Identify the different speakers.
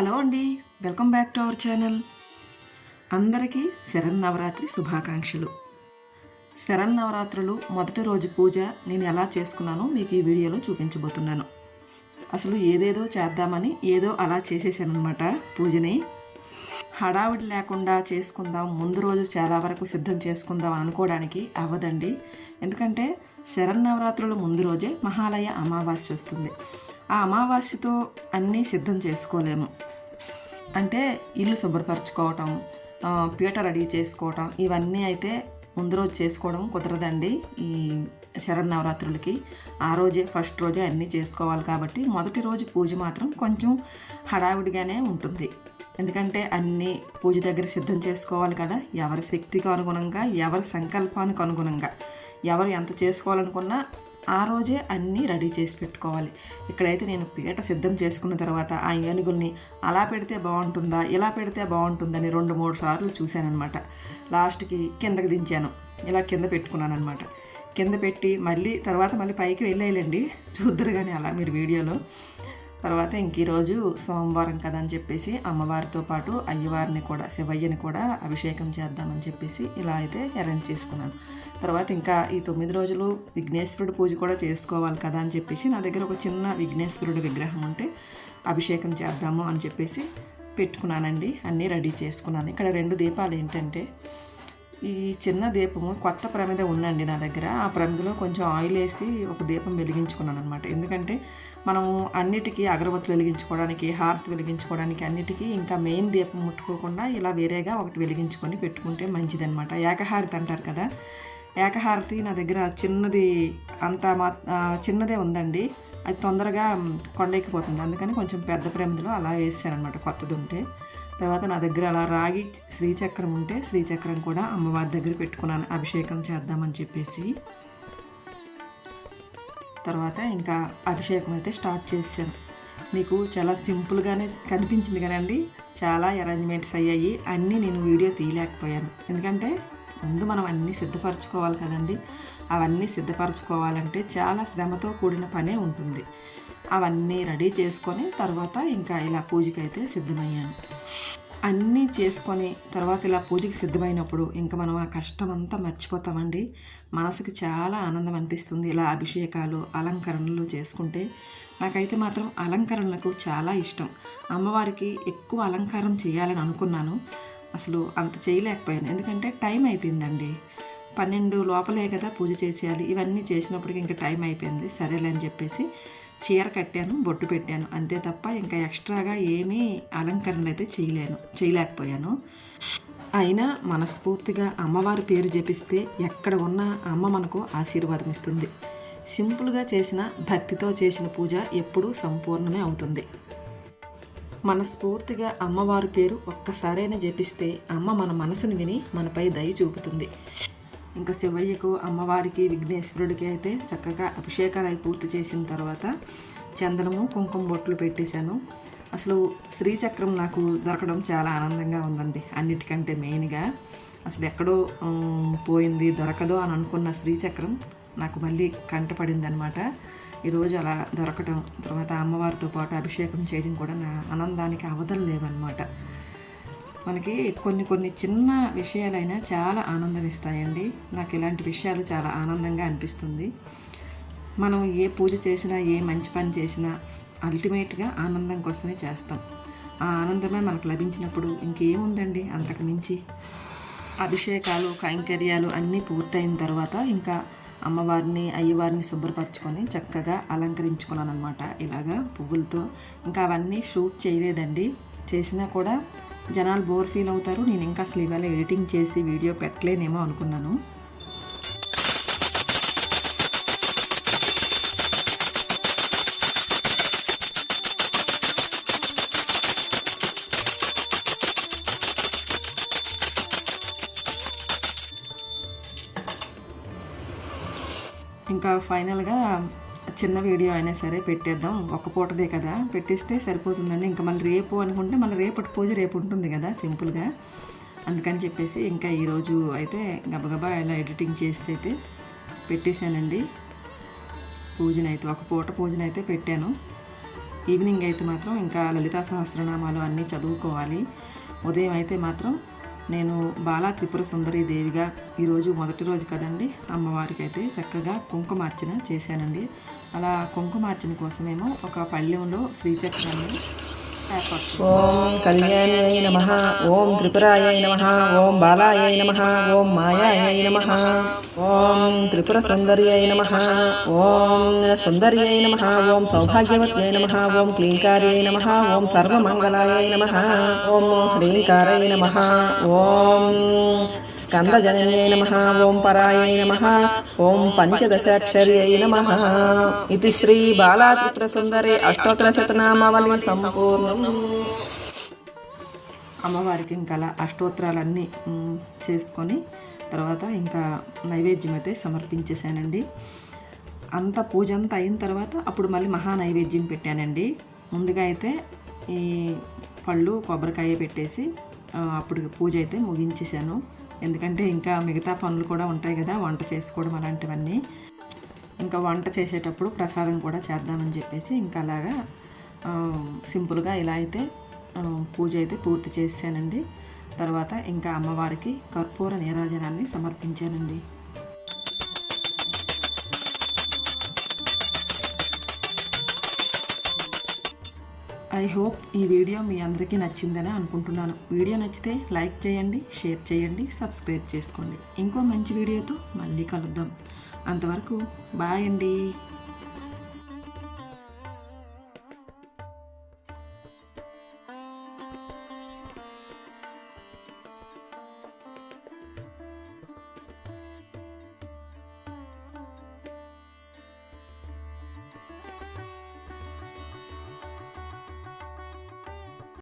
Speaker 1: Hello అండి. Welcome back to our channel. అందరికీ శరన్నవరాత్రి శుభాకాంక్షలు. శరన్నవరాత్రులు మొదటి రోజు పూజ నేను ఎలా చేసుకున్నానో మీకు ఈ వీడియోలో చూపించబోతున్నాను. అసలు ఏదేదో చేద్దామని ఏదో అలా చేసేసానమాట పూజని. హడావిడి లేకుండా చేసుకుందాం ముందు రోజు చాలా వరకు సిద్ధం చేసుకుందాం అనుకోవడానికి అవ్వదండి. ఎందుకంటే శరన్నవరాత్రుల ముందు రోజే మహాలయ అమావాస్య వస్తుంది. ఆ అమావాస్యతో అన్నీ సిద్ధం చేసుకోలేము. అంటే ఇల్లు శుభ్రపరచుకోవటం పీట రెడీ చేసుకోవటం ఇవన్నీ అయితే ముందు రోజు చేసుకోవడం కుదరదండి ఈ శరన్నవరాత్రులకి. ఆ రోజే ఫస్ట్ రోజే అన్నీ చేసుకోవాలి కాబట్టి మొదటి రోజు పూజ మాత్రం కొంచెం హడావిడిగానే ఉంటుంది. ఎందుకంటే అన్నీ పూజ దగ్గర సిద్ధం చేసుకోవాలి కదా ఎవరి శక్తికి అనుగుణంగా ఎవరి సంకల్పానికి అనుగుణంగా ఎవరు ఎంత చేసుకోవాలనుకున్నా ఆ రోజే అన్నీ రెడీ చేసి పెట్టుకోవాలి. ఇక్కడైతే నేను పీట సిద్ధం చేసుకున్న తర్వాత ఆ ఏనుగుల్ని అలా పెడితే బాగుంటుందా ఇలా పెడితే బాగుంటుందని రెండు మూడు సార్లు చూశానమాట లాస్ట్కి కిందకి దించాను. ఇలా కింద పెట్టుకున్నాను అనమాట కింద పెట్టి మళ్ళీ తర్వాత మళ్ళీ పైకి వెళ్ళేయాలండి. చూద్దరు కానీ అలా మీరు వీడియోలో. తర్వాత ఇంక ఈరోజు సోమవారం కదా అని చెప్పేసి అమ్మవారితో పాటు అయ్యవారిని కూడా శివయ్యని కూడా అభిషేకం చేద్దామని చెప్పేసి ఇలా అయితే అరేంజ్ చేసుకున్నాను. తర్వాత ఇంకా ఈ తొమ్మిది రోజులు విఘ్నేశ్వరుడు పూజ కూడా చేసుకోవాలి కదా అని చెప్పేసి నా దగ్గర ఒక చిన్న విఘ్నేశ్వరుడు విగ్రహం ఉంటే అభిషేకం చేద్దాము అని చెప్పేసి పెట్టుకున్నానండి. అన్నీ రెడీ చేసుకున్నాను. ఇక్కడ రెండు దీపాలు ఏంటంటే ఈ చిన్న దీపము కొత్త ప్రమిద ఉందండి నా దగ్గర. ఆ ప్రమిదలో కొంచెం ఆయిల్ వేసి ఒక దీపం వెలిగించుకున్నాను అనమాట ఎందుకంటే మనము అన్నిటికీ అగరబత్తులు వెలిగించుకోవడానికి హారతి వెలిగించుకోవడానికి అన్నిటికీ ఇంకా మెయిన్ దీపం ముట్టుకోకుండా ఇలా వేరేగా ఒకటి వెలిగించుకొని పెట్టుకుంటే మంచిదనమాట ఏకహారతి అంటారు కదా. ఏకహారతి నా దగ్గర చిన్నది అంత మా చిన్నదే ఉందండి. అది తొందరగా కొండెక్కిపోతుంది అందుకని కొంచెం పెద్ద ప్రమిదలో అలా వేసానమాట కొత్తది ఉంటే. తర్వాత నా దగ్గర అలా రాగి శ్రీచక్రం ఉంటే శ్రీచక్రం కూడా అమ్మవారి దగ్గర పెట్టుకున్నాను. అభిషేకం చేద్దామని చెప్పేసి. తర్వాత ఇంకా అభిషేకం అయితే స్టార్ట్ చేశాను. మీకు చాలా సింపుల్గానే కనిపించింది కదండి. చాలా అరేంజ్మెంట్స్ అయ్యాయి. అన్నీ నేను వీడియో తీయలేకపోయాను. ఎందుకంటే ముందు మనం అన్నీ సిద్ధపరచుకోవాలి కదండి. అవన్నీ సిద్ధపరచుకోవాలంటే చాలా శ్రమతో కూడిన పనే ఉంటుంది. అవన్నీ రెడీ చేసుకొని తర్వాత ఇంకా ఇలా పూజకైతే సిద్ధమయ్యాను. అన్నీ చేసుకొని తర్వాత ఇలా పూజకి సిద్ధమైనప్పుడు ఇంకా మనం ఆ కష్టం అంతా మర్చిపోతామండి. మనసుకి చాలా ఆనందం అనిపిస్తుంది ఇలా అభిషేకాలు అలంకరణలు చేసుకుంటే. నాకైతే మాత్రం అలంకరణలకు చాలా ఇష్టం. అమ్మవారికి ఎక్కువ అలంకారం చేయాలని అనుకున్నాను. అసలు అంత చేయలేకపోయాను. ఎందుకంటే టైం అయిపోయిందండి. పన్నెండు లోపలే కదా పూజ చేసేయాలి. ఇవన్నీ చేసినప్పటికి ఇంకా టైం అయిపోయింది. సరేలే అని చెప్పేసి చీర కట్టాను బొట్టు పెట్టాను. అంతే తప్ప ఇంకా ఎక్స్ట్రాగా ఏమీ అలంకరణ అయితే చేయలేను చేయలేకపోయాను. అయినా మనస్ఫూర్తిగా అమ్మవారి పేరు జపిస్తే ఎక్కడ ఉన్నా అమ్మ మనకు ఆశీర్వాదం ఇస్తుంది. సింపుల్గా చేసిన భక్తితో చేసిన పూజ ఎప్పుడూ సంపూర్ణమే అవుతుంది. మనస్ఫూర్తిగా అమ్మవారి పేరు ఒక్కసారైనా జపిస్తే అమ్మ మన మనసును విని మనపై దయ చూపుతుంది. ఇంకా శివయ్యకు అమ్మవారికి విఘ్నేశ్వరుడికి అయితే చక్కగా అభిషేకాలు అయి పూర్తి చేసిన తర్వాత చందనము కుంకుమ బొట్లు పెట్టేశాను. అసలు శ్రీచక్రం నాకు దొరకడం చాలా ఆనందంగా ఉందండి. అన్నిటికంటే మెయిన్గా అసలు ఎక్కడో పోయింది దొరకదో అని అనుకున్న శ్రీచక్రం నాకు మళ్ళీ కంటపడిందనమాట ఈరోజు అలా దొరకడం తర్వాత అమ్మవారితో పాటు అభిషేకం చేయడం కూడా నా ఆనందానికి అవధులు లేవన్నమాట. మనకి కొన్ని కొన్ని చిన్న విషయాలైనా చాలా ఆనందం ఇస్తాయండి నాకు ఇలాంటి విషయాలు చాలా ఆనందంగా అనిపిస్తుంది. మనం ఏ పూజ చేసినా ఏ మంచి పని చేసినా అల్టిమేట్గా ఆనందం కోసమే చేస్తాం. ఆ ఆనందమే మనకు లభించినప్పుడు ఇంకేముందండి? అంతకు మించి అభిషేకాలు కైంకర్యాలు అన్నీ పూర్తయిన తర్వాత ఇంకా అమ్మవారిని అయ్యవారిని శుభ్రపరచుకొని చక్కగా అలంకరించుకున్నాను అనమాట ఇలాగా పువ్వులతో. ఇంకా అవన్నీ షూట్ చేయలేదండి. చేసినా కూడా జనాలు బోర్ ఫీల్ అవుతారు. నేను ఇంకా అసలు ఇవాళ ఎడిటింగ్ చేసి వీడియో పెట్టలేనేమో అనుకున్నాను. ఇంకా ఫైనల్గా చిన్న వీడియో అయినా సరే పెట్టేద్దాం. ఒక పూటదే కదా. పెట్టేస్తే సరిపోతుందండి. ఇంకా మళ్ళీ రేపు అనుకుంటే మళ్ళీ రేపటి పూజ రేపు ఉంటుంది కదా సింపుల్గా. అందుకని చెప్పేసి ఇంకా ఈరోజు అయితే గబగబా ఇలా ఎడిటింగ్ చేసి అయితే పెట్టేశానండి. పూజనైతే ఒక పూట పూజనైతే పెట్టాను. ఈవినింగ్ అయితే మాత్రం ఇంకా లలితా సహస్రనామాలు అన్నీ చదువుకోవాలి. ఉదయం అయితే మాత్రం నేను బాలా త్రిపుర సుందరి దేవిగా ఈరోజు మొదటి రోజు కదండి అమ్మవారికి అయితే చక్కగా కుంకుమార్చన చేశానండి. అలా కుంకుమార్చన కోసమేమో ఒక పళ్ళెంలో శ్రీచక్రాన్ని
Speaker 2: ఓం కళ్యాణ్యై నమ ఓం త్రిపురాయ నమ ఓం బాలాయ నమ ఓం మాయాయ నమ ఓం త్రిపుర సౌందర్యాయ నమ ఓం సౌందర్యాయ నమ ఓం సౌభాగ్యవత్యై నమ ఓం క్లీంకార్యై నమ ఓం సర్వమంగళాయ నమ ఓం హ్రీంకారాయ నమ ఓం స్కందజనన్యై నమ ఓం పరాయై నమ ఓం పంచదశాక్షర్యై నమ. ఇది శ్రీ బాలా సుందరి అష్టోత్తర శతనామావళి సంపూర్ణం.
Speaker 1: అమ్మవారికి ఇంకా అలా అష్టోత్తరాలన్నీ చేసుకొని తర్వాత ఇంకా నైవేద్యం అయితే సమర్పించేశానండి. అంత పూజ అంతా అయిన తర్వాత అప్పుడు మళ్ళీ మహా నైవేద్యం పెట్టానండి. ముందుగా అయితే ఈ పళ్ళు కొబ్బరికాయ పెట్టేసి అప్పుడు పూజ అయితే ముగించేశాను. ఎందుకంటే ఇంకా మిగతా పనులు కూడా ఉంటాయి కదా వంట చేసుకోవడం అలాంటివన్నీ. ఇంకా వంట చేసేటప్పుడు ప్రసాదం కూడా చేద్దామని చెప్పేసి ఇంకా అలాగా సింపుల్గా ఇలా అయితే పూజ అయితే పూర్తి చేశానండి. తర్వాత ఇంకా అమ్మవారికి కర్పూర నీరాజనాన్ని సమర్పించానండి. ఐ హోప్ ఈ వీడియో మీ అందరికీ నచ్చిందని అనుకుంటున్నాను. వీడియో నచ్చితే లైక్ చేయండి షేర్ చేయండి సబ్స్క్రైబ్ చేసుకోండి. ఇంకో మంచి వీడియోతో మళ్ళీ కలుద్దాం. అంతవరకు బాయ్ అండి.